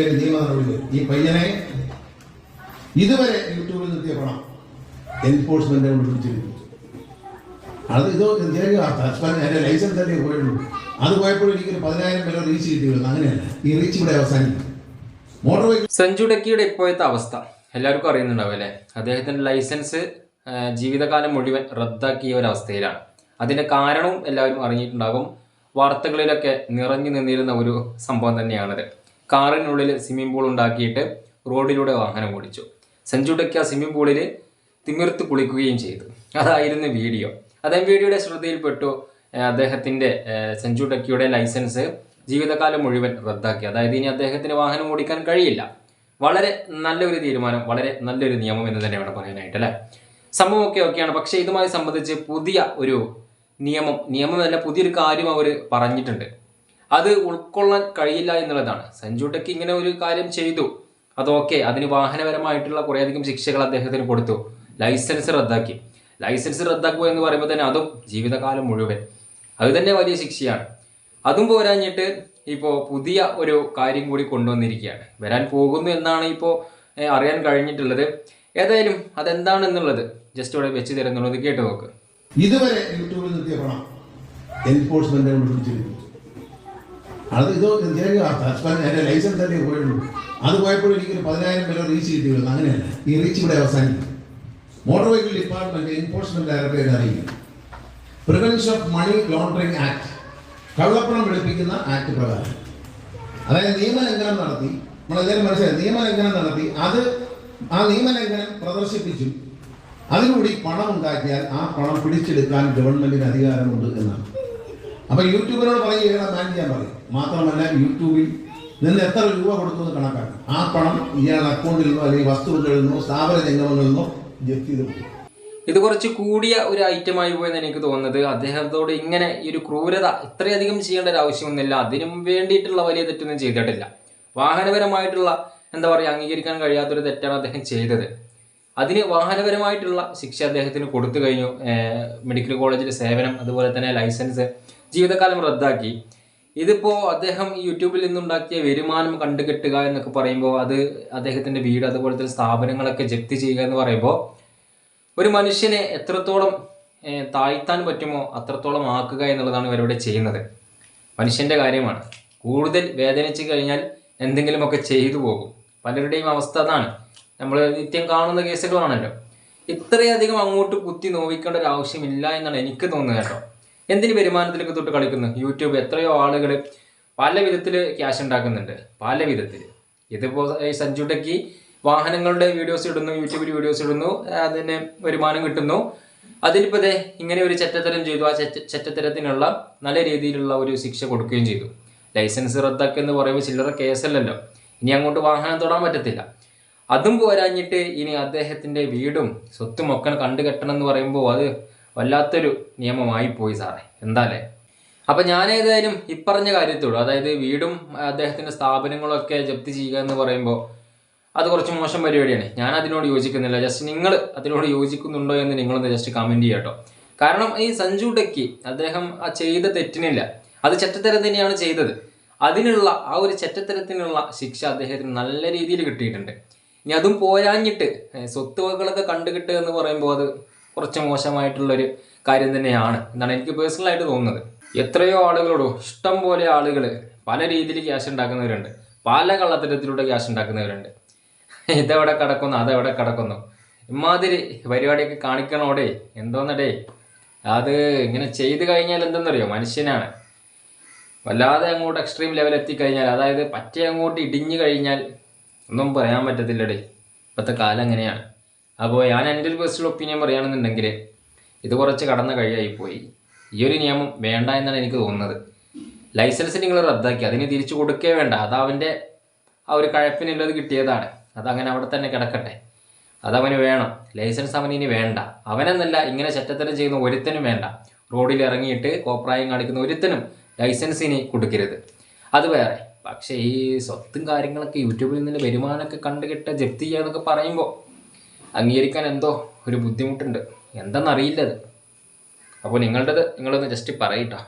പേര് നിയമ നടപടി ഈ പയ്യനെ ഇതുവരെ യൂട്യൂബിൽ നിർത്തിയ പണം എൻഫോഴ്സ്മെന്റ് കൊണ്ട് അത് ഇത് എന്റെ ലൈസൻസ് തന്നെ പോയുള്ളൂ അത് പോയപ്പോൾ എനിക്കൊരു പതിനായിരം പേരെ റീച്ച് കിട്ടിയുള്ളൂ അങ്ങനെയല്ല. ഈ റീച്ച് ഇവിടെ അവസാനിക്കും മോട്ടോർ വെഹിക്കിൾ സഞ്ജു ഡക്കിയുടെ ഇപ്പോഴത്തെ അവസ്ഥ. എല്ലാവർക്കും അറിയുന്നുണ്ടാവും അല്ലേ? അദ്ദേഹത്തിന്റെ ലൈസൻസ് ജീവിതകാലം മുഴുവൻ റദ്ദാക്കിയ ഒരവസ്ഥയിലാണ് അതിന്റെ കാരണവും എല്ലാവരും അറിഞ്ഞിട്ടുണ്ടാകും. വാർത്തകളിലൊക്കെ നിറഞ്ഞു നിന്നിരുന്ന ഒരു സംഭവം തന്നെയാണത്. കാറിനുള്ളിൽ സ്വിമ്മിംഗ് പൂൾ ഉണ്ടാക്കിയിട്ട് റോഡിലൂടെ വാഹനം ഓടിച്ചു. സഞ്ജു ഡക്കി സ്വിമ്മിംഗ് പൂളിൽ തിമിർത്ത് കുളിക്കുകയും ചെയ്തു. അതായിരുന്നു വീഡിയോ അദ്ദേഹം വീഡിയോയുടെ ശ്രദ്ധയിൽപ്പെട്ടു. അദ്ദേഹത്തിന്റെ സഞ്ജു ഡക്കിയുടെ ലൈസൻസ് ജീവിതകാലം മുഴുവൻ റദ്ദാക്കി. അതായത് ഇനി അദ്ദേഹത്തിന് വാഹനം ഓടിക്കാൻ കഴിയില്ല. വളരെ നല്ലൊരു തീരുമാനം വളരെ നല്ലൊരു നിയമം എന്ന് തന്നെ വേണം പറയാനായിട്ട് അല്ലേ? സംഭവമൊക്കെ ഓക്കെയാണ് പക്ഷേ ഇതുമായി സംബന്ധിച്ച് പുതിയ ഒരു നിയമം നിയമമല്ല പുതിയൊരു കാര്യം അവർ പറഞ്ഞിട്ടുണ്ട്. അത് ഉൾക്കൊള്ളാൻ കഴിയില്ല എന്നുള്ളതാണ്. സഞ്ജു ടെക്ക് ഇങ്ങനെ ഒരു കാര്യം ചെയ്തു. അതൊക്കെ അതിന് വാഹനപരമായിട്ടുള്ള കുറേയധികം ശിക്ഷകൾ അദ്ദേഹത്തിന് കൊടുത്തു. ലൈസൻസ് റദ്ദാക്കി. ലൈസൻസ് റദ്ദാക്കുക എന്ന് പറയുമ്പോൾ തന്നെ അതും ജീവിതകാലം മുഴുവൻ. അത് തന്നെ വലിയ ശിക്ഷയാണ്. അതും പോരാഞ്ഞിട്ട് ഇപ്പോൾ പുതിയ ഒരു കാര്യം കൂടി കൊണ്ടുവന്നിരിക്കുകയാണ്. വരാൻ പോകുന്നു എന്നാണ് ഇപ്പോൾ അറിയാൻ കഴിഞ്ഞിട്ടുള്ളത്. ഏതായാലും അതെന്താണെന്നുള്ളത് ജസ്റ്റ് ഇവിടെ വെച്ച് തരുന്നുള്ളത് കേട്ട് നോക്ക്. ഇതുവരെ യൂട്യൂബിൽ നിർത്തിയ പണം എൻഫോഴ്സ്മെന്റ് അത് ഇത് ചെറിയ എന്റെ ലൈസൻസ് തന്നെ പോയുള്ളൂ. അത് പോയപ്പോൾ എനിക്കൊരു പതിനായിരം പേരെ റീച്ച് കിട്ടിയിരുന്നു. അങ്ങനെയല്ല. ഈ റീച്ച് ഇവിടെ അവസാനിക്കും motor vehicle department enforcement directorate അറിയിക്കും prevention of money laundering act കള്ളപ്പണം വെളുപ്പിക്കുന്ന ആക്ട് പ്രകാരം. അതായത് നിയമലംഘനം നടത്തി നമ്മളെല്ലാവരും മനസ്സിലായി നിയമലംഘനം നടത്തി അത് ആ നിയമലംഘനം പ്രദർശിപ്പിച്ചു. അതിലൂടെ പണം ഉണ്ടാക്കിയാൽ ആ പണം പിടിച്ചെടുക്കാൻ ഗവൺമെന്റിന് അധികാരമുണ്ട് എന്നാണ്. അപ്പൊ യൂട്യൂബിനോട് പറയുകയാണ് ബാൻ ചെയ്യാൻ പറയും. മാത്രമല്ല യൂട്യൂബിൽ നിന്ന് എത്ര രൂപ കൊടുക്കുന്നത് കണക്കാക്കും. ആ പണം ഇയാളുടെ അക്കൗണ്ടിൽ നിന്നോ അല്ലെങ്കിൽ വസ്തുക്കളിൽ നിന്നോ സ്ഥാപന ജംഗമങ്ങളിൽ നിന്നോ ജപ്തി ഇത് കുറച്ച് കൂടിയ ഒരു ഐറ്റമായി പോയെന്ന് എനിക്ക് തോന്നുന്നത്. അദ്ദേഹത്തോട് ഇങ്ങനെ ഈ ഒരു ക്രൂരത ഇത്രയധികം ചെയ്യേണ്ട ഒരു ആവശ്യമൊന്നുമില്ല. അതിനും വേണ്ടിയിട്ടുള്ള വലിയ തെറ്റൊന്നും ചെയ്തിട്ടില്ല. വാഹനപരമായിട്ടുള്ള എന്താ പറയുക അംഗീകരിക്കാൻ കഴിയാത്തൊരു തെറ്റാണ് അദ്ദേഹം ചെയ്തത്. അതിന് വാഹനപരമായിട്ടുള്ള ശിക്ഷ അദ്ദേഹത്തിന് കൊടുത്തു കഴിഞ്ഞു. മെഡിക്കൽ കോളേജിൽ സേവനം അതുപോലെ തന്നെ ലൈസൻസ് ജീവിതകാലം റദ്ദാക്കി. ഇതിപ്പോൾ അദ്ദേഹം യൂട്യൂബിൽ നിന്നുണ്ടാക്കിയ വരുമാനം കണ്ടുകെട്ടുക എന്നൊക്കെ പറയുമ്പോൾ അത് അദ്ദേഹത്തിന്റെ വീട് അതുപോലത്തെ സ്ഥാപനങ്ങളൊക്കെ ജപ്തി ചെയ്യുക എന്ന് പറയുമ്പോൾ ഒരു മനുഷ്യനെ എത്രത്തോളം താഴ്ത്താൻ പറ്റുമോ അത്രത്തോളം ആക്കുക എന്നുള്ളതാണ് ഇവരിവിടെ ചെയ്യുന്നത്. മനുഷ്യന്റെ കാര്യമാണ്. കൂടുതൽ വേദനിച്ച് കഴിഞ്ഞാൽ എന്തെങ്കിലുമൊക്കെ ചെയ്തു പോകും. പലരുടെയും അവസ്ഥ അതാണ്. നമ്മൾ നിത്യം കാണുന്ന കേസുകളാണല്ലോ. ഇത്രയധികം അങ്ങോട്ട് കുത്തി നോവിക്കേണ്ട ഒരു ആവശ്യമില്ല എന്നാണ് എനിക്ക് തോന്നുന്നത് കേട്ടോ. എന്തിന് വരുമാനത്തിലേക്ക് തൊട്ട് കളിക്കുന്നു? യൂട്യൂബ് എത്രയോ ആളുകൾ പല വിധത്തിൽ ക്യാഷ് ഉണ്ടാക്കുന്നുണ്ട്. പല വിധത്തിൽ ഇതിപ്പോൾ ഈ സഞ്ജു വാഹനങ്ങളുടെ വീഡിയോസ് ഇടുന്നു യൂട്യൂബിൽ വീഡിയോസ് ഇടുന്നു അതിന് വരുമാനം കിട്ടുന്നു. അതിലിപ്പോൾ ദേ ഇങ്ങനെ ഒരു ചെറ്റത്തരം ചെയ്തു. ആ ചെറ്റത്തരത്തിനുള്ള നല്ല രീതിയിലുള്ള ഒരു ശിക്ഷ കൊടുക്കുകയും ചെയ്തു. ലൈസൻസ് റദ്ദാക്കുക എന്ന് പറയുമ്പോൾ ചില്ലറ കേസല്ലല്ലോ. ഇനി അങ്ങോട്ട് വാഹനം തൊടാൻ പറ്റത്തില്ല. അതും പോരാഞ്ഞിട്ട് ഇനി അദ്ദേഹത്തിന്റെ വീടും സ്വത്തും ഒക്കെ കണ്ടുകെട്ടണം എന്ന് പറയുമ്പോൾ അത് വല്ലാത്തൊരു നിയമമായി പോയി സാറേ. എന്താല്ലേ അപ്പൊ ഞാൻ ഏതായാലും ഇപ്പറഞ്ഞ കാര്യത്തോട് അതായത് വീടും അദ്ദേഹത്തിന്റെ സ്ഥാപനങ്ങളൊക്കെ ജപ്തി ചെയ്യുക എന്ന് പറയുമ്പോൾ അത് കുറച്ച് മോശം പരിപാടിയാണ്. ഞാൻ അതിനോട് യോജിക്കുന്നില്ല. ജസ്റ്റ് നിങ്ങൾ അതിനോട് യോജിക്കുന്നുണ്ടോ എന്ന് നിങ്ങളൊന്ന് ജസ്റ്റ് കമന്റ് ചെയ്യാട്ടോ കാരണം ഈ സഞ്ജു ടെക്കി അദ്ദേഹം ആ ചെയ്ത തെറ്റിനില്ല. അത് ചെറ്റത്തരം തന്നെയാണ് ചെയ്തത്. അതിനുള്ള ആ ഒരു ചെറ്റത്തരത്തിനുള്ള ശിക്ഷ അദ്ദേഹത്തിന് നല്ല രീതിയിൽ കിട്ടിയിട്ടുണ്ട്. ഇനി അതും പോരാഞ്ഞിട്ട് ഏഹ്, സ്വത്ത് വകകളൊക്കെ കണ്ടുകിട്ടുക എന്ന് പറയുമ്പോൾ അത് കുറച്ച് മോശമായിട്ടുള്ളൊരു കാര്യം തന്നെയാണ് എന്നാണ് എനിക്ക് പേഴ്സണലായിട്ട് തോന്നുന്നത്. എത്രയോ ആളുകളോടോ ഇഷ്ടം പോലെ ആളുകൾ പല രീതിയിൽ ക്യാഷ് ഉണ്ടാക്കുന്നവരുണ്ട്. പല കള്ളത്തരത്തിലൂടെ ക്യാഷ് ഉണ്ടാക്കുന്നവരുണ്ട്. ഇതെവിടെ കിടക്കുന്നു അതെവിടെ കിടക്കുന്നു? ഇമാതിരി പരിപാടിയൊക്കെ കാണിക്കണോടെ എന്തോന്നടേ? അത് ഇങ്ങനെ ചെയ്തു കഴിഞ്ഞാൽ എന്തെന്നറിയോ? മനുഷ്യനാണ്. വല്ലാതെ അങ്ങോട്ട് എക്സ്ട്രീം ലെവൽ എത്തിക്കഴിഞ്ഞാൽ അതായത് പറ്റേ അങ്ങോട്ട് ഇടിഞ്ഞു കഴിഞ്ഞാൽ ഒന്നും പറയാൻ പറ്റത്തില്ലടേ. ഇപ്പോഴത്തെ കാലം അങ്ങനെയാണ്. അപ്പോൾ ഞാൻ എന്റെ ഒരു പേഴ്സണൽ ഒപ്പീനിയൻ പറയുകയാണെന്നുണ്ടെങ്കിൽ ഇത് കുറച്ച് കടന്ന കഴിയായി പോയി ഈ ഒരു നിയമം വേണ്ട എന്നാണ് എനിക്ക് തോന്നുന്നത്. ലൈസൻസ് നിങ്ങൾ റദ്ദാക്കി അതിന് തിരിച്ചു കൊടുക്കേ വേണ്ട. അത് അവന്റെ ആ ഒരു കഴപ്പിനുള്ളത് കിട്ടിയതാണ്. അതങ്ങനെ അവിടെ തന്നെ കിടക്കട്ടെ. അതവന് വേണം. ലൈസൻസ് അവന് ഇനി വേണ്ട. അവനെന്നല്ല ഇങ്ങനെ ചെറ്റത്തരം ചെയ്യുന്ന ഒരുത്തനും വേണ്ട. റോഡിൽ ഇറങ്ങിയിട്ട് കോപ്രായം കാണിക്കുന്ന ഒരുത്തനും ലൈസൻസ് ഇനി കൊടുക്കരുത്. അത് വേറെ. പക്ഷേ ഈ സ്വത്തും കാര്യങ്ങളൊക്കെ യൂട്യൂബിൽ നിന്ന് വരുമാനമൊക്കെ കണ്ടുകിട്ട ജപ്തി ചെയ്യാന്നൊക്കെ പറയുമ്പോൾ അംഗീകരിക്കാൻ എന്തോ ഒരു ബുദ്ധിമുട്ടുണ്ട്. എന്തെന്നറിയില്ലത് അപ്പോൾ നിങ്ങളുടേത് നിങ്ങളൊന്ന് ജസ്റ്റ് പറയട്ടോ